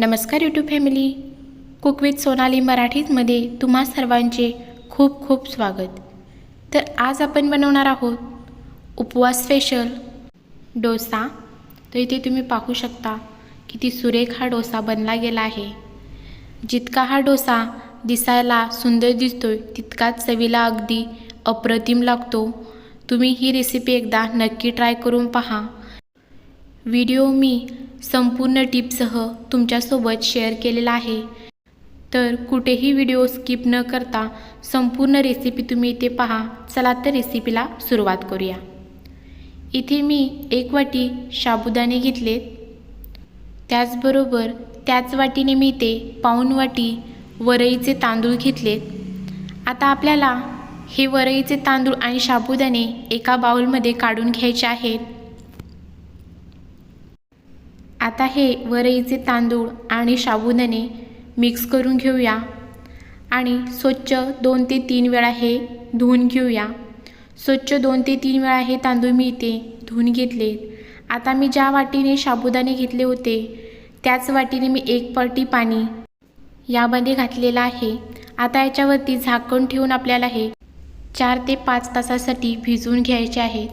नमस्कार YouTube family cook with Sonali मराठीमध्ये तुम्हा सर्वांचे खूप खूप स्वागत. तर आज आपण बनवणार आहोत उपवास स्पेशल डोसा. तर इथे तुम्ही पाहू शकता किती सुरेख हा डोसा बनला गेला आहे. जितका हा डोसा दिसायला सुंदर दिसतोय तितकाच चवीला अगदी अप्रतिम लागतो. तुम्ही ही रेसिपी एकदा नक्की ट्राय करून पहा. व्हिडिओ मी संपूर्ण टिपसह तुमच्यासोबत शेअर केलेला आहे. तर कुठेही व्हिडिओ स्किप न करता संपूर्ण रेसिपी तुम्ही इथे पहा. चला तर रेसिपीला सुरुवात करूया. इथे मी एक वाटी साबुदाणे घेतलेत. त्याचबरोबर त्याच वाटीने मी इथे पाऊण वाटी वरईचे तांदूळ घेतलेत. आता आपल्याला हे वरईचे तांदूळ आणि साबुदाणे एका बाउलमध्ये काढून घ्यायचे आहेत. आता हे वरईचे तांदूळ आणि साबुदाणे मिक्स करून घेऊया. आणि स्वच्छ दोन ते तीन वेळा हे धुवून घेऊया. स्वच्छ दोन ते तीन वेळा हे तांदूळ मी इथे धुवून घेतले. आता मी ज्या वाटीने साबुदाणे घेतले होते त्याच वाटीने मी एक पाटी पाणी यामध्ये घातलेलं आहे. आता याच्यावरती झाकण ठेवून आपल्याला हे चार ते पाच तासासाठी भिजवून घ्यायचे आहेत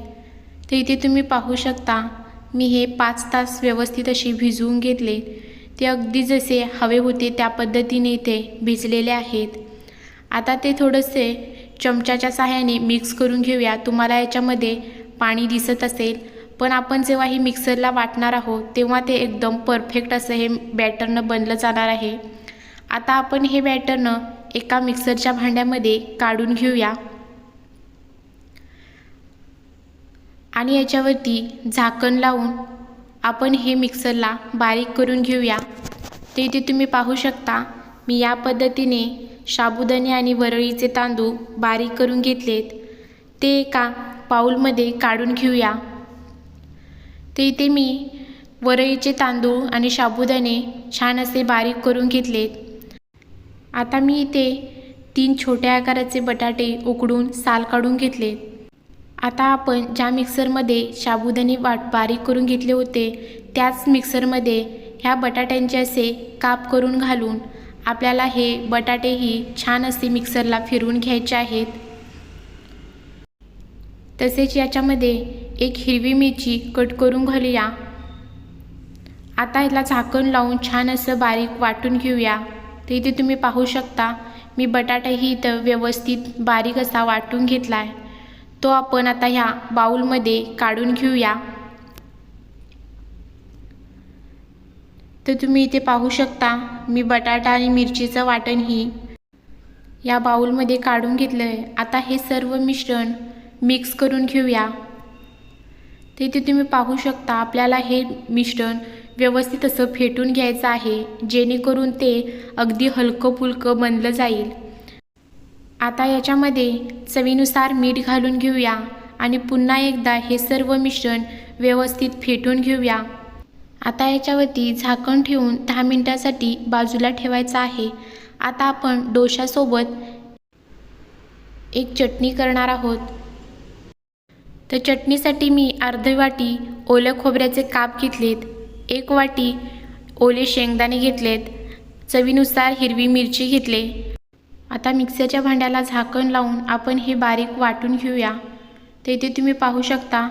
तर इथे तुम्ही पाहू शकता मी हे पाच तास व्यवस्थित असे भिजवून घेतले. ते अगदी जसे हवे होते त्या पद्धतीने इथे भिजलेले आहेत. आता ते थोडंसे चमच्याच्या सहाय्याने मिक्स करून घेऊया. तुम्हाला याच्यामध्ये पाणी दिसत असेल पण आपण जेव्हा हे मिक्सरला वाटणार आहोत तेव्हा ते एकदम परफेक्ट असं हे बॅटरनं बनलं जाणार आहे. आता आपण हे बॅटरनं एका मिक्सरच्या भांड्यामध्ये काढून घेऊया. आणि याच्यावरती झाकण लावून आपण हे मिक्सरला बारीक करून घेऊया. ते इथे तुम्ही पाहू शकता मी या पद्धतीने साबुदाणे आणि वरळीचे तांदूळ बारीक करून घेतलेत. ते एका पाऊलमध्ये काढून घेऊया. ते इथे मी वरळीचे तांदूळ आणि साबुदाणे छान असे बारीक करून घेतलेत. आता मी इथे तीन छोट्या आकाराचे बटाटे उकडून साल काढून घेतलेत. आता आपण ज्या मिक्सरमध्ये साबुदाणे वाट बारीक करून घेतले होते त्याच मिक्सरमध्ये ह्या बटाट्यांचे असे काप करून घालून आपल्याला हे बटाटेही छान असे मिक्सरला फिरवून घ्यायचे आहेत. तसेच याच्यामध्ये एक हिरवी मिरची कट करून घालूया. आता याला झाकण लावून छान असं बारीक वाटून घेऊया. तर इथे तुम्ही पाहू शकता मी बटाटाही इथं व्यवस्थित बारीक असा वाटून घेतला आहे तो आपण आता ह्या बाऊलमध्ये काढून घेऊया. तर तुम्ही इथे पाहू शकता मी बटाटा आणि मिरचीचं वाटणही या बाऊलमध्ये काढून घेतलं आहे आता हे सर्व मिश्रण मिक्स करून घेऊया. तर इथे तुम्ही पाहू शकता आपल्याला हे मिश्रण व्यवस्थित असं फेटून घ्यायचं आहे जेणेकरून ते अगदी हलकं फुलकं बनलं जाईल. आता याच्यामध्ये चवीनुसार मीठ घालून घेऊया आणि पुन्हा एकदा हे सर्व मिश्रण व्यवस्थित फेटून घेऊया. आता याच्यावरती झाकण ठेवून दहा मिनटासाठी बाजूला ठेवायचं आहे. आता आपण डोशासोबत एक चटणी करणार आहोत. तर चटणीसाठी मी अर्धी वाटी ओल्या खोबऱ्याचे काप घेतलेत एक वाटी ओले शेंगदाणे घेतलेत चवीनुसार हिरवी मिरची घेतले आता मिक्सरच्या भांड्याला झाकण लावून आपण हे बारीक वाटून घेऊया. तर इथे तुम्ही पाहू शकता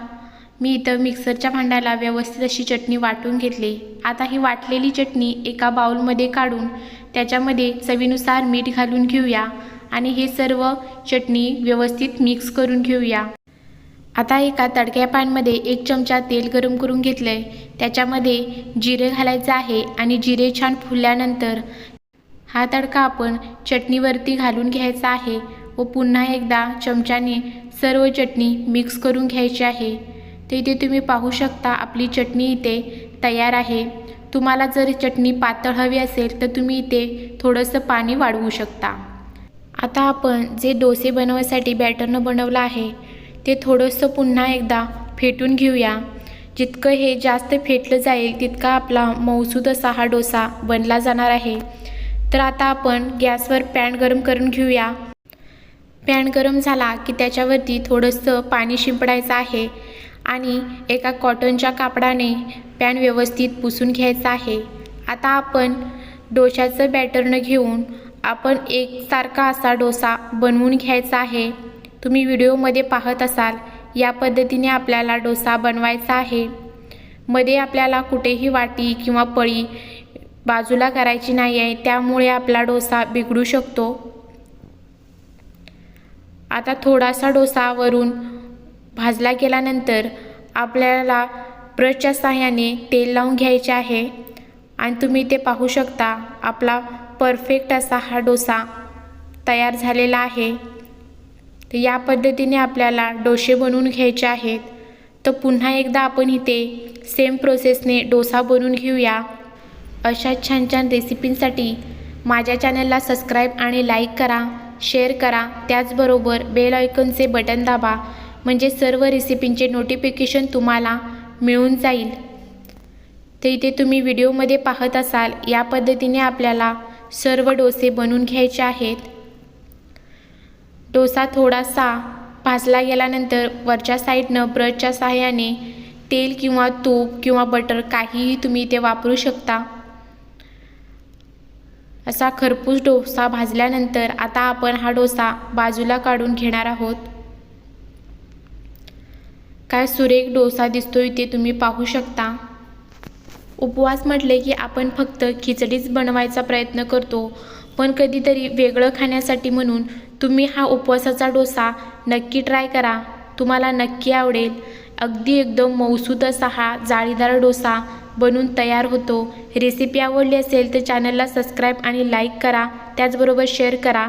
मी इथं मिक्सरच्या भांड्याला व्यवस्थित अशी चटणी वाटून घेतली. आता ही वाटलेली चटणी एका बाउलमध्ये काढून त्याच्यामध्ये चवीनुसार मीठ घालून घेऊया आणि हे सर्व चटणी व्यवस्थित मिक्स करून घेऊया. आता एका तडक्या पॅनमध्ये एक चमचा तेल गरम करून घेतलं आहे त्याच्यामध्ये जिरे घालायचं आहे आणि जिरे छान फुलल्यानंतर हा तडका आपण चटणीवरती घालून घ्यायचा आहे व पुन्हा एकदा चमच्याने सर्व चटणी मिक्स करून घ्यायची आहे. तर इथे तुम्ही पाहू शकता आपली चटणी इथे तयार आहे. तुम्हाला जर चटणी पातळ हवी असेल तर तुम्ही इथे थोडंसं पाणी वाढवू शकता. आता आपण जे डोसे बनवायसाठी बॅटरनं बनवलं आहे ते थोडंसं पुन्हा एकदा फेटून घेऊया. जितकं हे जास्त फेटलं जाईल तितका आपला मऊसूद असा हा डोसा बनला जाणार आहे. तर आता आपण गॅसवर पॅन गरम करून घेऊया. पॅन गरम झाला की त्याच्यावरती थोडंसं पाणी शिंपडायचं आहे आणि एका कॉटनच्या कापडाने पॅन व्यवस्थित पुसून घ्यायचा आहे. आता आपण डोशाचं बॅटरनं घेऊन आपण एकसारखा असा डोसा बनवून घ्यायचा आहे. तुम्ही व्हिडिओमध्ये पाहत असाल या पद्धतीने आपल्याला डोसा बनवायचा आहे. मध्ये आपल्याला कुठेही वाटी किंवा पळी बाजूला करायची नाही आहे त्यामुळे आपला डोसा बिघडू शकतो. आता थोडासा डोसा वरून भाजला गेल्यानंतर आपल्याला ब्रशच्या साह्याने तेल लावून घ्यायचे आहे. आणि तुम्ही ते पाहू शकता आपला परफेक्ट असा हा डोसा तयार झालेला आहे. तर या पद्धतीने आपल्याला डोसे बनवून घ्यायचे आहेत. तर पुन्हा एकदा आपण इथे सेम प्रोसेसने डोसा बनवून घेऊया. अशा छान छान रेसिपींसाठी माझ्या चॅनलला सबस्क्राईब आणि लाईक करा शेअर करा. त्याचबरोबर बेल आयकॉनचे बटन दाबा म्हणजे सर्व रेसिपींचे नोटिफिकेशन तुम्हाला मिळून जाईल. तर इथे तुम्ही व्हिडिओमध्ये पाहत असाल या पद्धतीने आपल्याला सर्व डोसे बनवून घ्यायचे आहेत. डोसा थोडासा भाजला गेल्यानंतर वरच्या साईडनं ब्रशच्या सहाय्याने तेल किंवा तूप किंवा बटर काहीही तुम्ही इथे वापरू शकता. असा खरपूस डोसा भाजल्यानंतर आता आपण हा डोसा बाजूला काढून घेणार आहोत. काय सुरेख डोसा दिसतो इथे तुम्ही पाहू शकता. उपवास म्हटले की आपण फक्त खिचडीच बनवायचा प्रयत्न करतो पण कधीतरी वेगळं खाण्यासाठी म्हणून तुम्ही हा उपवासाचा डोसा नक्की ट्राय करा. तुम्हाला नक्की आवडेल. अगदी एकदम मऊसूद असा हा जाळीदार डोसा बनून तयार होतो. रेसिपी आवडली असेल तर चॅनलला सबस्क्राईब आणि लाईक करा. त्याचबरोबर शेअर करा.